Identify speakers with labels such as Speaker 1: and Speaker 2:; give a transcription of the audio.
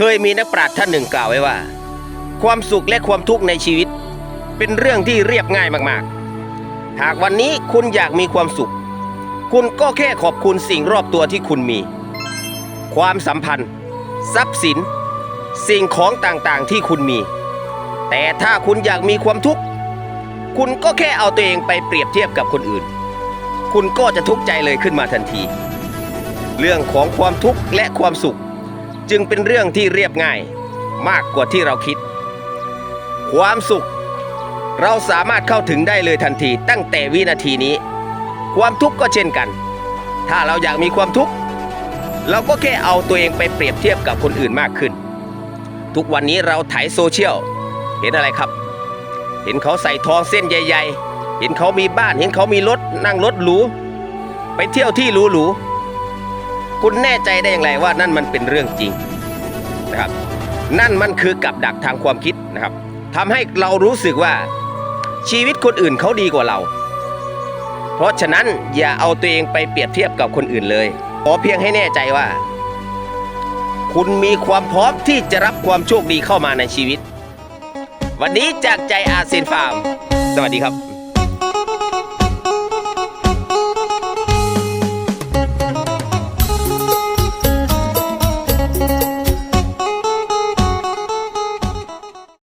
Speaker 1: เคยมีนักปราชญ์ท่านหนึ่งกล่าวไว้ว่า ความสุขและความทุกข์ในชีวิต เป็นเรื่องที่เรียบง่ายมากๆ หากวันนี้คุณอยากมีความสุข คุณก็แค่ขอบคุณสิ่งรอบตัวที่คุณมี ความสัมพันธ์ ทรัพย์สิน สิ่งของต่างๆที่คุณมี แต่ถ้าคุณอยากมีความทุกข์ คุณก็แค่เอาตัวเองไปเปรียบเทียบกับคนอื่น คุณก็จะทุกข์ใจเลยขึ้นมาทันที เรื่องของความทุกข์และความสุข จึงเป็นเรื่องที่เรียบง่ายมากกว่าที่เราคิด ความสุข เราสามารถเข้าถึงได้เลยทันที ตั้งแต่วินาทีนี้ ความทุกข์ก็เช่นกัน ถ้าเราอยากมีความทุกข์เราก็แค่เอาตัวเองไปเปรียบเทียบกับคนอื่นมากขึ้น ทุกวันนี้เราไถโซเชียลเห็นอะไรครับ เห็นเขาใส่ทองเส้นใหญ่ ๆ เห็นเขามีบ้าน เห็นเขามีรถนั่งรถหรูไปเที่ยวที่หรูๆ คุณแน่ใจได้อย่างไรว่านั่นมันเป็นเรื่องจริงนะครับ นั่นมันคือกับดักทางความคิดนะครับทำให้เรารู้สึกว่าชีวิตคนอื่นเขาดีกว่าเรา เพราะฉะนั้นอย่าเอาตัวเองไปเปรียบเทียบกับคนอื่นเลยขอเพียงให้แน่ใจว่า คุณมีความพร้อมที่จะรับความโชคดีเข้ามาในชีวิต วันนี้จากใจอาเซียนฟาร์ม สวัสดีครับ